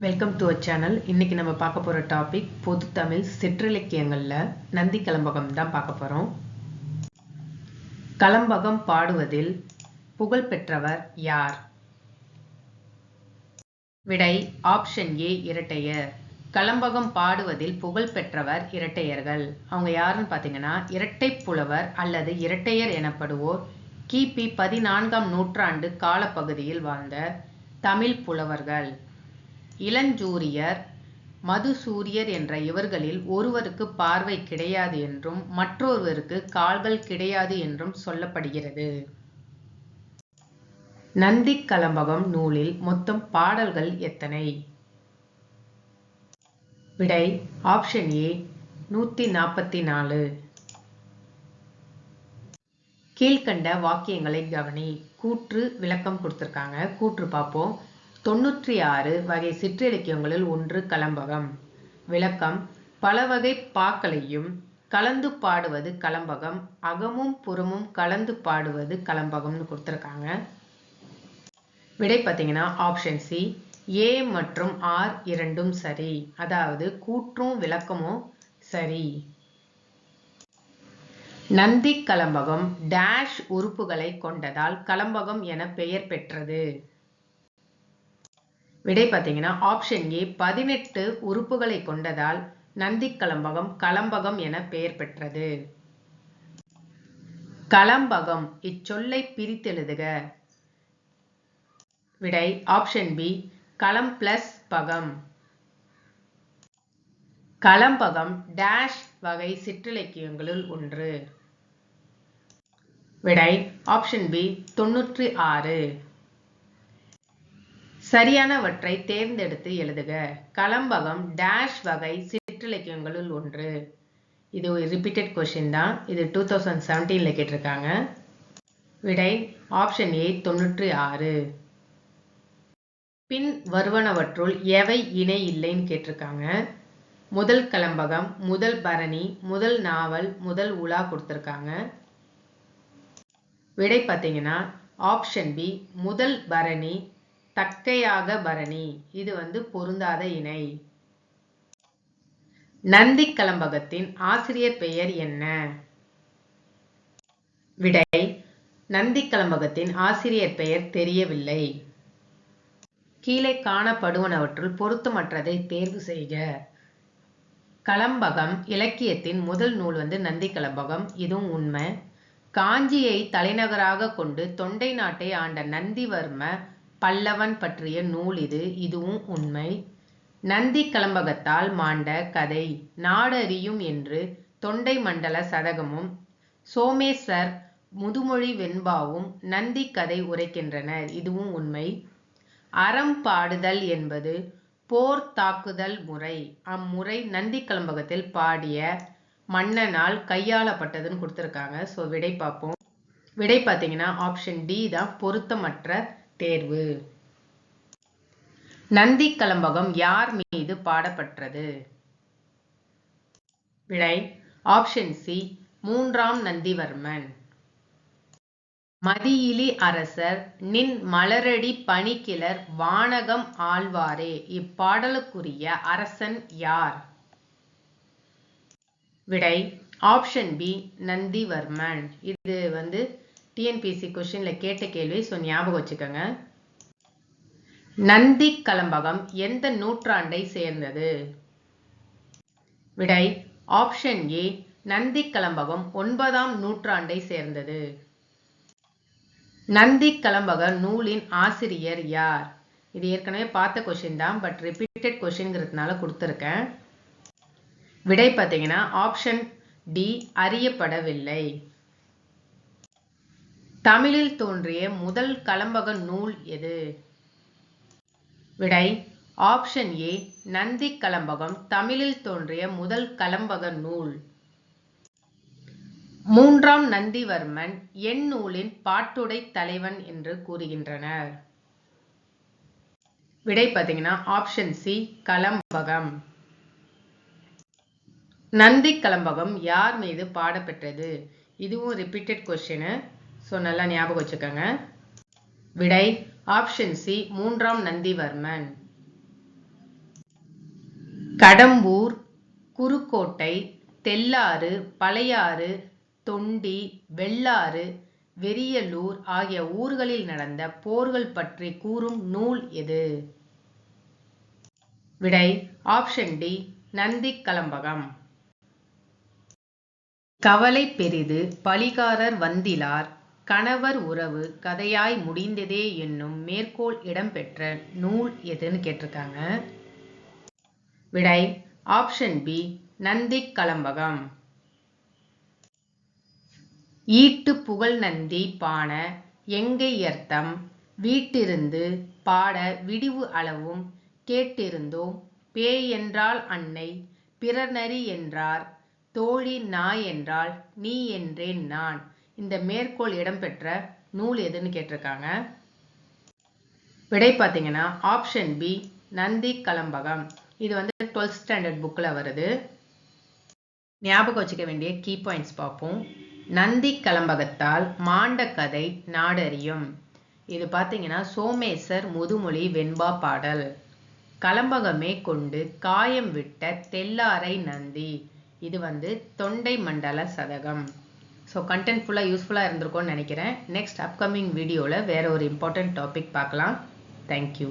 Welcome to a channel இன்னைக்கு நம்ம பார்க்க போகிற டாபிக் பொது தமிழ் சிற்றிலக்கியங்களில் நந்தி கலம்பகம் தான் பார்க்க போகிறோம் கலம்பகம் பாடுவதில் புகழ் பெற்றவர் யார்? விடை ஆப்ஷன் ஏ இரட்டையர். கலம்பகம் பாடுவதில் புகழ் பெற்றவர் இரட்டையர்கள். அவங்க யாருன்னு பார்த்தீங்கன்னா இரட்டை புலவர் அல்லது இரட்டையர் எனப்படுவோர் கிபி பதினான்காம் நூற்றாண்டு காலப்பகுதியில் வாழ்ந்த தமிழ் புலவர்கள். இளஞ்சூரியர் மதுசூரியர் என்ற இவர்களில் ஒருவருக்கு பார்வை கிடையாது என்றும் மற்றொருவருக்கு கால்கள் கிடையாது என்றும் சொல்லப்படுகிறது. நந்தி கலம்பகம் நூலில் மொத்தம் பாடல்கள் எத்தனை? விடை ஆப்ஷன் ஏ நூத்தி நாற்பத்தி நாலு கீழ்கண்ட வாக்கியங்களை கவனி. கூற்று விளக்கம் கொடுத்துருக்காங்க. கூற்று பார்ப்போம். தொன்னூற்றி ஆறு வகை சிற்றிலக்கியங்களில் ஒன்று கலம்பகம். விளக்கம் பல வகை பாக்களையும் கலந்து பாடுவது கலம்பகம் அகமும் புறமும் கலந்து பாடுவது கலம்பகம்னு கொடுத்துருக்காங்க. விடை பார்த்தீங்கன்னா ஆப்ஷன் சி ஏ மற்றும் ஆர் இரண்டும் சரி. அதாவது கூற்றும் விளக்கமும் சரி. நந்தி கலம்பகம் டேஷ் உறுப்புகளை கொண்டதால் கலம்பகம் என பெயர் பெற்றது. விடை பார்த்தீங்கன்னா ஆப்ஷன் ஏ பதினெட்டு உறுப்புகளை கொண்டதால் நந்தி கலம்பகம் கலம்பகம் என பெயர் பெற்றது. கலம்பகம் இச்சொல்லை பிரித்தெழுதுக. விடை ஆப்ஷன் பி களம் பிளஸ் பகம். கலம்பகம் டேஷ் வகை சிற்றிலக்கியங்களுள் ஒன்று. விடை ஆப்ஷன் பி தொன்னூற்றி ஆறு. சரியானவற்றை தேர்ந்தெடுத்து எழுதுக. கலம்பகம் டேஷ் வகை சிற்றிலக்கியங்களுள் ஒன்று. இது ஒரு ரிப்பீட்டட் கொஷின் தான். இது டூ தௌசண்ட் செவன்டீனில் கேட்டிருக்காங்க. விடை ஆப்ஷன் ஏ தொண்ணூற்றி ஆறு. பின் வருவனவற்றுள் எவை இணை இல்லைன்னு கேட்டிருக்காங்க. முதல் கலம்பகம் முதல் பரணி முதல் நாவல் முதல் உலா கொடுத்துருக்காங்க. விடை பார்த்தீங்கன்னா ஆப்ஷன் பி முதல் பரணி தக்கையாக பரணி. இது வந்து பொருந்தாத இணை. நந்தி கலம்பகத்தின் ஆசிரியர் பெயர் என்ன? விடை நந்தி கலம்பகத்தின் ஆசிரியர் பெயர் தெரியவில்லை. கீழே காணப்படுவனவற்றுள் பொருத்தமற்றதை தேர்வு செய்க. கலம்பகம் இலக்கியத்தின் முதல் நூல் வந்து நந்தி கலம்பகம். இதுவும் உண்மை. காஞ்சியை தலைநகராக கொண்டு தொண்டை நாட்டை ஆண்ட நந்திவர்ம பல்லவன் பற்றிய நூல் இது. இதுவும் உண்மை. நந்தி கலம்பகத்தால் மாண்ட கதை. நாடறியும் என்று தொண்டை மண்டல சதகமும் சோமேஸ்வர் முதுமொழி வெண்பாவும் நந்தி கதை உரைக்கின்றனர் இதுவும் உண்மை. அறம் பாடுதல் என்பது போர் தாக்குதல் முறை. அம்முறை நந்தி கலம்பகத்தில் பாடிய மன்னனால் கையாளப்பட்டதுன்னு கொடுத்துருக்காங்க. ஸோ விடை பார்ப்போம். விடை பார்த்தீங்கன்னா ஆப்ஷன் டி தான் பொருத்தமற்ற தேர்வு. நந்தி கலம்பகம் யார் மீது பாடப்பட்டது விடை ஆப்ஷன் சி மூன்றாம் நந்திவர்மன். மதியிலி அரசர் நின் மலரடி பணிக்கிளர் வானகம் ஆழ்வாரே இப்பாடலுக்குரிய அரசன் யார்? விடை ஆப்ஷன் பி நந்திவர்மன். இது வந்து டிஎன்பிசி கொஷினில் கேட்ட கேள்வி ஸோ ஞாபகம் வச்சுக்கோங்க. நந்தி கலம்பகம் எந்த நூற்றாண்டை சேர்ந்தது? விடை ஆப்ஷன் ஏ நந்தி கலம்பகம் ஒன்பதாம் நூற்றாண்டை சேர்ந்தது. நந்தி கலம்பக நூலின் ஆசிரியர் யார்? இது ஏற்கனவே பார்த்த கொஷின் தான் பட் ரிப்பீட்டட் கொஷின்ங்கிறதுனால கொடுத்துருக்கேன். விடை பார்த்தீங்கன்னா ஆப்ஷன் டி அறியப்படவில்லை. தமிழில் தோன்றிய முதல் கலம்பக நூல் எது? விடை ஆப்ஷன் ஏ நந்தி கலம்பகம். தமிழில் தோன்றிய முதல் கலம்பக நூல். மூன்றாம் நந்திவர்மன் என் நூலின் பாட்டுடை தலைவன் என்று கூறுகின்றனர். விடை பார்த்தீங்கன்னா ஆப்ஷன் சி கலம்பகம். நந்தி கலம்பகம் யார் மீது பாடப்பெற்றது? இதுவும் ரிப்பீட்டட் கொஸ்டின் ஸோ நல்லா ஞாபகம் வச்சுக்கோங்க. விடை ஆப்ஷன் சி மூன்றாம் நந்திவர்மன். கடம்பூர் குறுக்கோட்டை தெல்லாறு பழையாறு தொண்டி வெள்ளாறு வெறியலூர் ஆகிய ஊர்களில் நடந்த போர்கள் பற்றி கூறும் நூல் எது? விடை ஆப்ஷன் டி நந்தி கலம்பகம் கவலை பெரிது பலிகாரர் வந்திலார் கணவர் உறவு கதையாய் முடிந்ததே என்னும் மேற்கோள் இடம்பெற்ற நூல் எதுன்னு கேட்டிருக்காங்க. விடை ஆப்ஷன் பி நந்தி கலம்பகம் ஈட்டு புகழ் நந்தி பாண எங்கையர்த்தம் வீட்டிருந்து பாட விடிவு அளவும் கேட்டிருந்தோம். பேய் என்றால் அன்னை பிறநரி என்றார். தோழி நாய் என்றால் நீ என்றேன் நான். இந்த மேற்கோள் இடம்பெற்ற நூல் எதுன்னு கேட்டிருக்காங்க. விடை பார்த்தீங்கன்னா ஆப்ஷன் பி நந்தி கலம்பகம். இது வந்து டுவெல்த் ஸ்டாண்டர்ட் புக்கில் வருது. ஞாபகம் வச்சுக்க வேண்டிய கீ பாயிண்ட்ஸ் பார்ப்போம். நந்தி கலம்பகத்தால் மாண்ட கதை நாடறியும். இது பார்த்தீங்கன்னா சோமேசர் முதுமொழி வெண்பா பாடல். கலம்பகமே கொண்டு காயம் விட்ட தெல்லாரை நந்தி. இது வந்து தொண்டை மண்டல சதகம். ஸோ கண்டென்ட் ஃபுல்லாக யூஸ்ஃபுல்லாக இருந்திருக்கும்னு நினைக்கிறேன். நெக்ஸ்ட் அப்கமிங் வீடியோவில் வேறு ஒரு இம்பார்ட்டன்ட் டாபிக் பார்க்கலாம். தேங்க்யூ